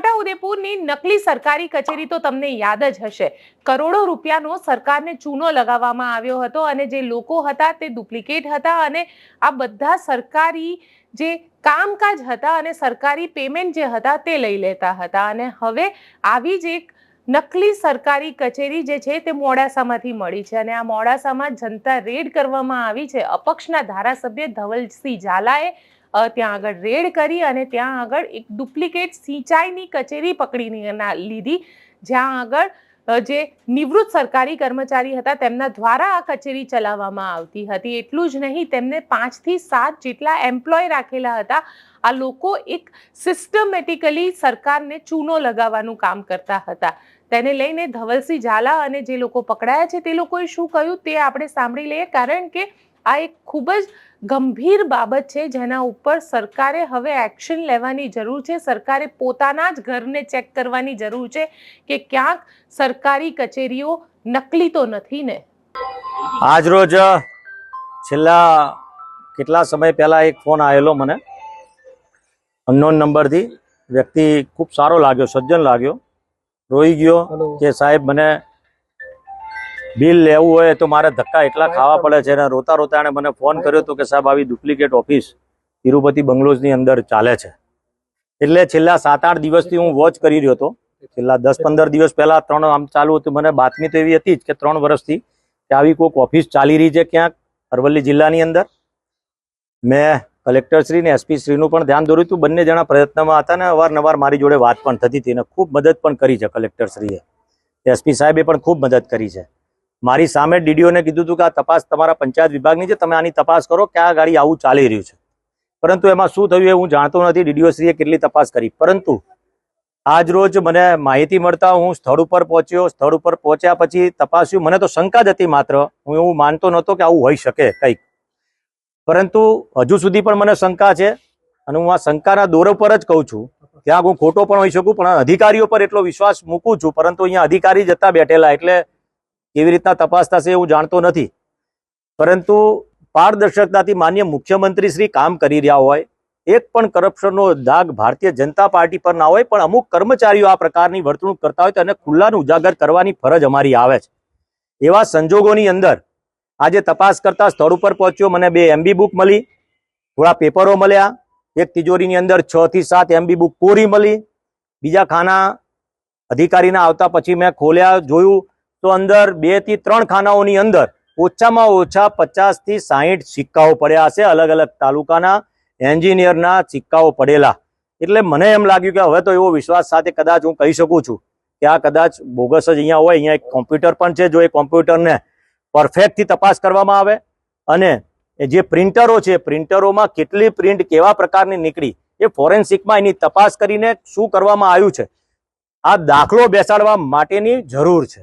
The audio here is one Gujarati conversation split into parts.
નકલી સરકારી કચેરી તો તમને યાદ જ હશે. કરોડો રૂપિયાનો સરકારને ચૂનો લગાવવામાં આવ્યો હતો અને જે લોકો હતા તે ડુપ્લિકેટ હતા અને આ બધા સરકારી જે કામકાજ હતા અને સરકારી પેમેન્ટ જે હતા તે લઈ લેતા હતા. અને હવે આવી જ એક નકલી સરકારી કચેરી જે છે તે મોડાસામાંથી મળી છે અને આ મોડાસામાં જનતા રેડ કરવામાં આવી છે. અપક્ષના ધારાસભ્ય ધવલસિંહ ઝાલાએ ત્યાં આગળ રેડ કરી અને ત્યાં આગળ એક ડુપ્લિકેટ સિંચાઈની કચેરી પકડીને લીધી. જ્યાં આગળ જે નિવૃત્ત સરકારી કર્મચારી હતા, તેમના દ્વારા આ કચેરી ચલાવવામાં આવતી હતી. એટલું જ નહીં, તેમને પાંચથી સાત જેટલા એમ્પ્લોય રાખેલા હતા. આ લોકો એક સિસ્ટમેટિકલી સરકારને ચૂનો લગાવવાનું કામ કરતા હતા. તેને લઈને ધવલસિંહ ઝાલા અને જે લોકો પકડાયા છે, તે લોકોએ શું કહ્યું? તે આપણે સાંભળી લઈએ, કારણ કે આ એક ખૂબ જ ગંભીર બાબત છે જેના ઉપર સરકારે હવે એક્શન લેવાની જરૂર છે. સરકારે પોતાના જ ઘરને ચેક કરવાની જરૂર છે કે ક્યાંક સરકારી કચેરીઓ નકલી તો નથી ને. આજ રોજ છેલ્લા કેટલા સમય પહેલા એક ફોન આવેલો મને. અનનોન નંબરથી વ્યક્તિ ખૂબ સારો લાગ્યો સજ્જન લાગ્યો. રોઈ ગયો કે સાહેબ મને બિલ લેવું હોય તો મારે ધક્કા એટલા ખાવા પડે છે. અને રોતા રોતા એણે મને ફોન કર્યો હતો કે સાહેબ આવી ડુપ્લિકેટ ઓફિસ તિરુપતિ બંગલોઝની અંદર ચાલે છે. એટલે છેલ્લા સાત આઠ દિવસથી હું વોચ કરી રહ્યો હતો. છેલ્લા દસ પંદર દિવસ પહેલા ત્રણ આમ ચાલુ હતું. મને બાતમી તો એવી હતી જ કે ત્રણ વર્ષથી કે આવી કોઈક ઓફિસ ચાલી રહી છે ક્યાંક અરવલ્લી જિલ્લાની અંદર. મેં કલેક્ટરશ્રી ને એસપી શ્રીનું પણ ધ્યાન દોર્યું હતું. બંને જણા પ્રયત્નમાં હતા ને અવારનવાર મારી જોડે વાત પણ થતી હતી અને ખૂબ મદદ પણ કરી છે કલેક્ટરશ્રીએ. એસપી સાહેબે પણ ખૂબ મદદ કરી છે. મારી સામે ડીડીઓને કીધું હતું કે આ તપાસ તમારા પંચાયત વિભાગની છે, તમે આની તપાસ કરો કે આ ગાડી આવું ચાલી રહ્યું છે. પરંતુ એમાં શું થયું એ હું જાણતો નથી, ડીડીઓશ્રીએ કેટલી તપાસ કરી. પરંતુ આજ રોજ મને માહિતી મળતા હું સ્થળ ઉપર પહોંચ્યો. સ્થળ ઉપર પહોંચ્યા પછી તપાસ્યું. મને તો શંકા જ હતી માત્ર. હું એવું માનતો નહોતો કે આવું હોઈ શકે કંઈક. પરંતુ હજુ સુધી પણ મને શંકા છે અને હું આ શંકાના દોર પર જ કહું છું. ત્યાં હું ખોટો પણ હોઈ શકું, પણ અધિકારીઓ પર એટલો વિશ્વાસ મૂકું છું. પરંતુ અહીંયા અધિકારી જતા બેઠેલા એટલે કેવી રીતના તપાસ થશે હું જાણતો નથી. પરંતુ પારદર્શકતાથી માન્ય મુખ્યમંત્રી શ્રી કામ કરી રહ્યા હોય, એક પણ કરપ્શનનો દાગ ભારતીય જનતા પાર્ટી પર ના હોય, પણ અમુક કર્મચારીઓ આ પ્રકારની વર્તણૂક કરતા હોય તો એને ખુલ્લાનું ઉજાગર કરવાની ફરજ અમારી આવે છે. એવા સંજોગોની અંદર આજે તપાસ કરતા સ્થળ ઉપર પહોંચ્યો, મને બે એમબી બુક મળી, થોડા પેપરો મળ્યા. એક તિજોરીની અંદર છ થી સાત એમબી બુક પૂરી મળી. બીજા ખાના અધિકારીના આવતા પછી મેં ખોલ્યા, જોયું તો અંદર બેથી ત્રણ ખાનાઓની અંદર ઓછામાં ઓછા પચાસથી સાહીઠ સિક્કાઓ પડ્યા હશે અલગ અલગ તાલુકાના એન્જિનિયરના સિક્કાઓ પડેલા. એટલે મને એમ લાગ્યું કે હવે તો એવો વિશ્વાસ સાથે કદાચ હું કહી શકું છું કે આ કદાચ બોગસ જ અહીંયા હોય, અહીંયા એક કોમ્પ્યુટર પણ છે જો એ કોમ્પ્યુટરને પરફેક્ટથી તપાસ કરવામાં આવે અને જે પ્રિન્ટરો છે, પ્રિન્ટરોમાં કેટલી પ્રિન્ટ કેવા પ્રકારની નીકળી એ ફોરેન્સિકમાં એની તપાસ કરીને શું કરવામાં આવ્યું છે, આ દાખલો બેસાડવા માટેની જરૂર છે.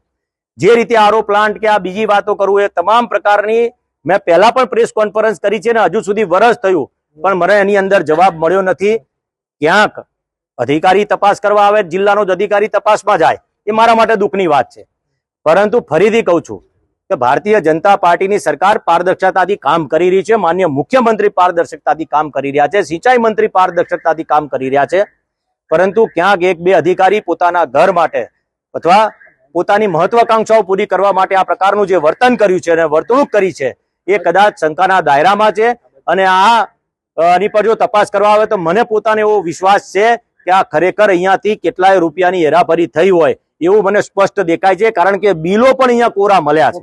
જે રીતે આરો પ્લાન્ટ કે આ બીજી વાતો કરું એ તમામ પ્રકારની મેં પહેલા પણ પ્રેસ કોન્ફરન્સ કરી છે ને હજુ સુધી વરસ થયું, પણ મને એની અંદર જવાબ મળ્યો નથી. ક્યાંક અધિકારી તપાસ કરવા આવે, જિલ્લાનો જ અધિકારી તપાસમાં જાય, એ મારા માટે દુઃખની વાત છે. પરંતુ ફરીથી કહું છું કે ભારતીય જનતા પાર્ટીની સરકાર પારદર્શકતાથી કામ કરી રહી છે, માન્ય મુખ્યમંત્રી પારદર્શકતાથી કામ કરી રહ્યા છે, સિંચાઈ મંત્રી પારદર્શકતાથી કામ કરી રહ્યા છે. પરંતુ ક્યાંક એક બે અધિકારી પોતાના ઘર માટે અથવા પોતાની મહત્વાકાંક્ષાઓ પૂરી કરવા માટે આ પ્રકારનું જે વર્તન કર્યું છે અને વર્તણૂક કરી છે એ કદાચ શંકાના દાયરામાં છે. અને આ આની પર જો તપાસ કરવા આવે તો મને પોતાને એવો વિશ્વાસ છે કે આ ખરેખર અહીંયાથી કેટલાય રૂપિયાની હેરાફેરી થઈ હોય એવું મને સ્પષ્ટ દેખાય છે કારણ કે બિલો પણ અહીંયા કોરા મળ્યા છે.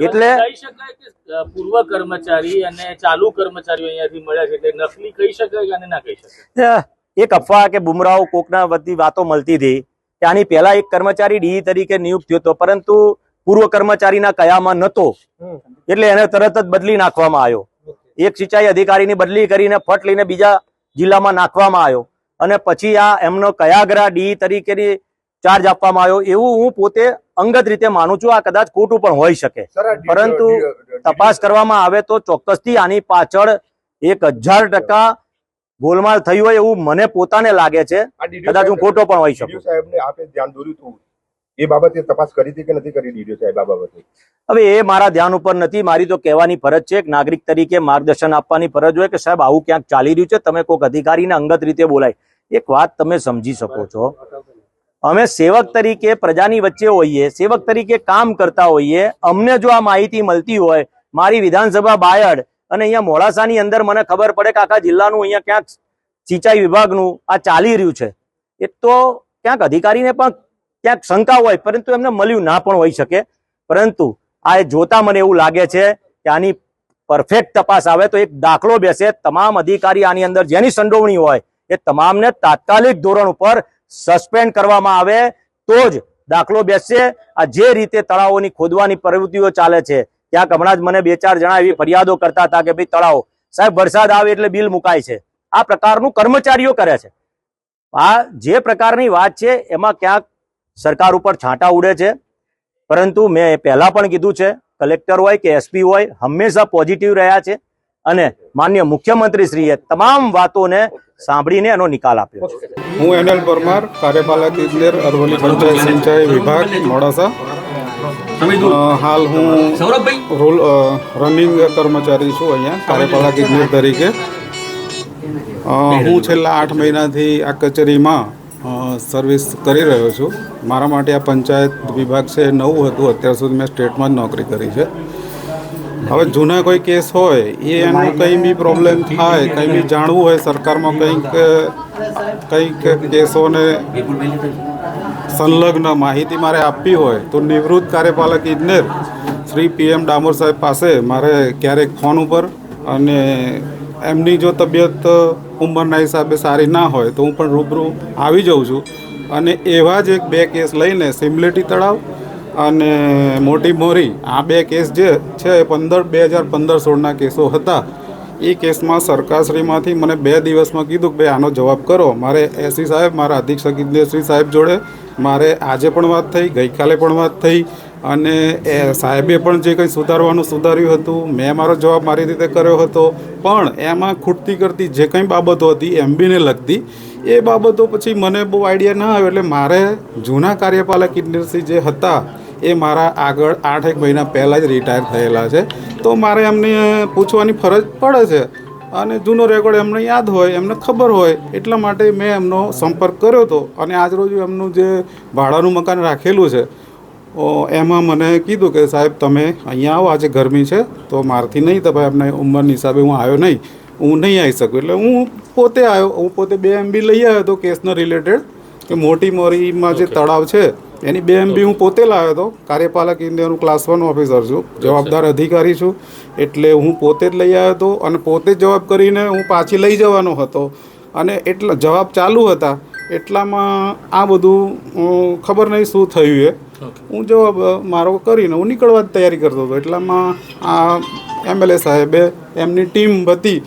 એટલે કહી શકાય કે અ, પૂર્વ કર્મચારી અને ચાલુ કર્મચારીઓ અહીંયાથી મળ્યા છે એટલે નકલી કહી શકાય કે ના કહી શકાય? એક અફવા કે બુમરાઓ કોકના બધી વાતો મળતી હતી. કે આની પહેલા એક કર્મચારી ડી તરીકે નિયુક્ત થયો હતો પરંતુ પૂર્વ કર્મચારીના કયામાં નતો. એટલે એને તરત જ બદલી નાખવામાં આવ્યો. એક સિંચાઈ અધિકારીની બદલી કરીને ફટ લઈને બીજા જિલ્લામાં નાખવામાં આવ્યો. અને પછી આ એમનો કયાગરા ડી તરીકેની ચાર્જ આપવામાં આવ્યો. એવું હું પોતે અંગત રીતે માનું છું આ કદાચ ખોટું પણ હોઈ શકે. પરંતુ તપાસ કરવામાં આવે તો ચોક્કસથી આની પાછળ એક હજાર ટકા ગોલમાલ થયું હોય એવું મને પોતાને લાગે છે. કદાચ હું ખોટો પણ હોઈ શકું. સાહેબને આપે ધ્યાન દોર્યું હતું. એ બાબતે તપાસ કરી હતી કે નથી કરી ડીડીઓ સાહેબ આ બાબતે? હવે એ મારા ધ્યાન ઉપર નથી. મારી તો કહેવાની ફરજ છે. એક નાગરિક તરીકે માર્ગદર્શન આપવાની ફરજ હોય કે સાહેબ આવું ક્યાંક ચાલી રહ્યું છે તમે કોઈક અધિકારીને અંગત રીતે બોલાય. એક વાત તમે સમજી શકો છો. અમે સેવક તરીકે પ્રજાની વચ્ચે હોઈએ સેવક તરીકે કામ કરતા હોઈએ. અમને જો આ માહિતી મળતી હોય મારી વિધાનસભા બાયડ અને અહીંયા મોડાસાની અંદર મને ખબર પડે કે આખા જિલ્લાનું અહીંયા ક્યાંક સિંચાઈ વિભાગનું આ ચાલી રહ્યું છે. એ તો ક્યાંક અધિકારીને પણ ક્યાંક શંકા હોય, પરંતુ એમને મળ્યું ના પણ હોઈ શકે. પરંતુ આ જોતા મને એવું લાગે છે કે આની પરફેક્ટ તપાસ આવે તો એક દાખલો બેસે. તમામ અધિકારી આની અંદર જેની સંડોવણી હોય એ તમામને તાત્કાલિક ધોરણ ઉપર સસ્પેન્ડ કરવામાં આવે તો જ દાખલો બેસશે. આ જે રીતે તળાવોની ખોદવાની પ્રવૃત્તિઓ ચાલે છે ક્યાંક હમણાં જ મને બે ચાર જણા એવી ફરિયાદો કરતા હતા કે ભાઈ તળાવ. સાહેબ, વરસાદ આવે એટલે બિલ મુકાય છે. આ પ્રકારનું કર્મચારીઓ કરે છે. આ જે પ્રકારની વાત છે, એમાં ક્યાંક સરકાર ઉપર છાંટા ઉડે છે. પરંતુ મેં પહેલા પણ કીધું છે, કલેક્ટર હોય કે એસપી હોય, હંમેશા પોઝિટિવ રહ્યા છે અને માન્ય મુખ્યમંત્રીશ્રીએ તમામ વાતોને સાંભળીને એનો નિકાલ આપ્યો હું એનએલ પરમાર, કાર્યપાલક ઇજનેર અરવલ્લી સિંચાઈ વિભાગ, મોડાસા. હાલ હું રોલ રનિંગ કર્મચારી છું અહીંયા કાર્યપાલક ઇજનેર તરીકે. હું છેલ્લા આઠ મહિનાથી આ કચેરીમાં સર્વિસ કરી રહ્યો છું. મારા માટે આ પંચાયત વિભાગ છે નવું હતું. અત્યાર સુધી મેં સ્ટેટમાં જ નોકરી કરી છે. હવે જૂના કોઈ કેસ હોય એ એનું કંઈ બી પ્રોબ્લેમ થાય કંઈ બી જાણવું હોય સરકારમાં કંઈક કંઈક કેસોને સંલગ્ન માહિતી મારે આપવી હોય તો નિવૃત્ત કાર્યપાલક ઇજનેર શ્રી પીએમ ડામોર સાહેબ પાસે મારે ક્યારેક ફોન ઉપર અને એમની જો તબિયત ઉંમરના હિસાબે સારી ના હોય તો હું પણ રૂબરૂ આવી જાઉં છું. અને એવા જ એક બે કેસ લઈને સિમલેટી તળાવ અને મોટી મોરી આ બે કેસ જે છે એ પંદર બે હજાર પંદર સોળના કેસો હતા. એ કેસમાં સરકારશ્રીમાંથી મને બે દિવસમાં કીધું કે ભાઈ આનો જવાબ કરો. મારે એસી સાહેબ, મારા અધિક્ષક ઇજનેરશ્રી સાહેબ જોડે મારે આજે પણ વાત થઈ, ગઈકાલે પણ વાત થઈ અને એ સાહેબે પણ જે કંઈ સુધારવાનું સુધાર્યું હતું, મેં મારો જવાબ મારી રીતે કર્યો હતો. પણ એમાં ખૂટતી કરતી જે કંઈ બાબતો હતી એમબીને લગતી, એ બાબતો પછી મને બહુ આઈડિયા ના આવ્યો એટલે મારે જૂના કાર્યપાલક ઇજનેરશ્રી જે હતા, એ મારા આગળ આઠ એક મહિના પહેલાં જ રિટાયર થયેલા છે. તો મારે એમને પૂછવાની ફરજ પડે છે. અને જૂનો રેકોર્ડ એમને યાદ હોય એમને ખબર હોય એટલા માટે મેં એમનો સંપર્ક કર્યો હતો. અને આજરોજ એમનું જે ભાડાનું મકાન રાખેલું છે એમાં મને કીધું કે સાહેબ તમે અહીંયા આવો આજે ગરમી છે તો મારથી નહીં તો ભાઈ એમને ઉંમરની હિસાબે હું આવ્યો નહીં હું નહીં આવી શકું. એટલે હું પોતે આવ્યો હું પોતે બે એમબી લઈ આવ્યો હતો કેસના રિલેટેડ કે મોટી મોરીમાં જે તળાવ છે એની બે એમબી હું પોતે લાવ્યો હતો. કાર્યપાલક ઇન્ડિયાનું ક્લાસ વન ઓફિસર છું. જવાબદાર અધિકારી છું. એટલે હું પોતે જ લઈ આવ્યો હતો અને પોતે જ જવાબ કરીને હું પાછી લઈ જવાનો હતો. અને એટલા જવાબ ચાલુ હતા. એટલામાં આ બધું ખબર નહીં શું થયું એ. હું જવાબ મારો કરીને હું નીકળવા જ તૈયારી કરતો હતો. એટલામાં આ એમએલએ સાહેબે એમની ટીમ હતી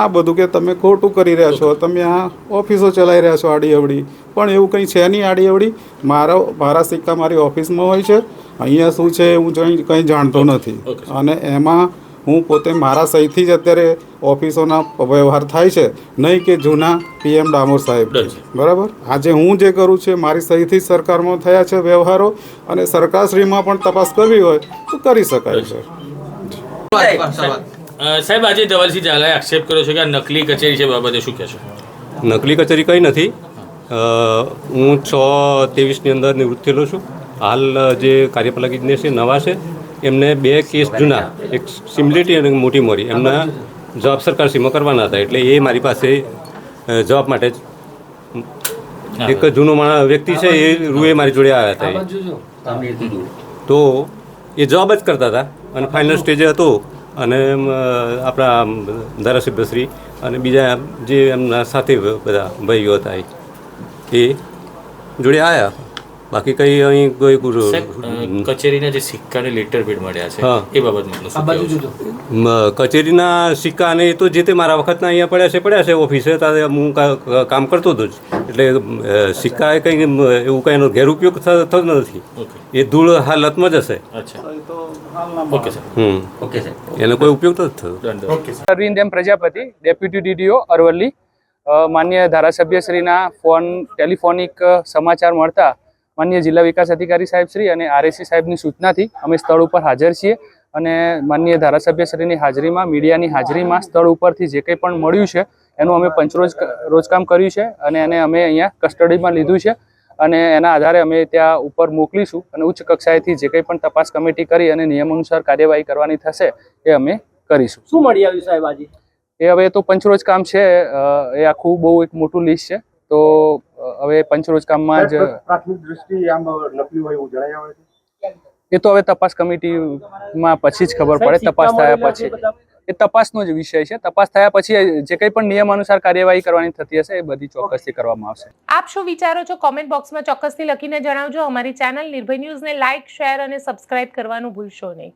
આ બધું કે તમે ખોટું કરી રહ્યા છો. તમે આ ઓફિસો ચલાવી રહ્યા છો આડી અવડી પણ એવું કંઈ છે નહીં આડી અવડી મારો મારા સિક્કા મારી ઓફિસમાં હોય છે. અહીંયા શું છે હું કંઈ કંઈ જાણતો નથી. અને એમાં હું પોતે મારા સહીથી જ અત્યારે ઓફિસોના વ્યવહાર થાય છે. નહીં કે જૂના પીએમ ડામોર સાહેબ બરાબર. આજે હું જે કરું છું મારી સહીથી જ સરકારમાં થયા છે વ્યવહારો. અને સરકારશ્રીમાં પણ તપાસ કરવી હોય તો કરી શકાય છે. સાહેબ આજે ધવલસિંહ ઝાલાએ આક્ષેપ કર્યો છે કે આ નકલી કચેરી છે બાબતે શું કહેશો નકલી કચેરી કંઈ નથી. હું છ ત્રેવીસની અંદર નિવૃત્ત થયેલો છું. હાલ જે કાર્યપાલક ઇજનેર છે નવા છે એમને બે કેસ જૂના એક સિમલેટી અને મોટી મોરી. એમના જવાબ સરકારશ્રીમાં કરવાના હતા એટલે એ મારી પાસે જવાબ માટે જ એક જૂનો માણસ વ્યક્તિ છે એ રૂએ મારી જોડે આવ્યા હતા. તો એ જવાબ જ કરતા હતા. અને ફાઇનલ સ્ટેજે હતો. અને આપણા ધારાસભ્યશ્રી અને બીજા જે એમના સાથે બધા ભાઈઓ હતા એ. એ જોડે આવ્યા બાકી કંઈ અહીં કોઈ કચેરીના જે સિક્કાને લેટર પેડ મળ્યા છે એ બાબતમાં કચેરીના સિક્કા અને એ તો જે તે મારા વખતના અહીંયા પડ્યા છે પડ્યા છે ઓફિસે ત્યારે હું કામ કરતો હતો જ. એટલે સિક્કા એ કંઈ એવું કંઈ એનો ગેરઉપયોગ થતો નથી. એ ધૂળ હાલતમાં જ હશે. ઓકે સર હમ. ઓકે એનો કોઈ ઉપયોગ નથી થતો Arvind M Prajapati deputy DDO Aravalli. માન્ય ધારાસભ્યશ્રીના ફોન, ટેલિફોનિક સમાચાર મળતા માન્ય જિલ્લા વિકાસ અધિકારી સાહેબ શ્રી અને આરએસી સાહેબની સૂચનાથી અમે સ્થળ ઉપર હાજર છીએ અને માન્ય ધારાસભ્યશ્રીની હાજરીમાં, મીડિયાની હાજરીમાં સ્થળ ઉપરથી જે કંઈ પણ મળ્યું છે, એનું અમે પંચરોજ રોજકામ કર્યું છે અને એને અમે અહીંયા કસ્ટડીમાં લીધું છે અને એના આધારે અમે ત્યાં ઉપર મોકલીશું અને ઉચ્ચ કક્ષાએથી જે કંઈ પણ તપાસ કમિટી કરી અને નિયમ અનુસાર કાર્યવાહી કરવાની થશે એ અમે કરીશું. શું મળી આવ્યું સાહેબ આજે? એ હવે તો પંચરોજ કામ છે એ આખું બહુ એક મોટું લિસ્ટ છે. તો હવે પંચરોજ કામમાં જ પ્રાથમિક દ્રષ્ટિ આમ નકલી હોય એવું જણાય આવે છે? એ તો હવે તપાસ કમિટીમાં પછી જ ખબર પડે. તપાસ થયા પછી એ તપાસનો જ વિષય છે. તપાસ થયા પછી જે કંઈ પણ નિયમ અનુસાર કાર્યવાહી કરવાની થતી હશે એ બધી ચોક્કસથી કરવામાં આવશે. આપ શું વિચારો છો? કોમેન્ટ બોક્સમાં ચોક્કસથી લખીને જણાવજો. અમારી ચેનલ નિર્ભય ન્યૂઝને લાઇક શેર અને સબસ્ક્રાઇબ કરવાનું ભૂલશો નહીં.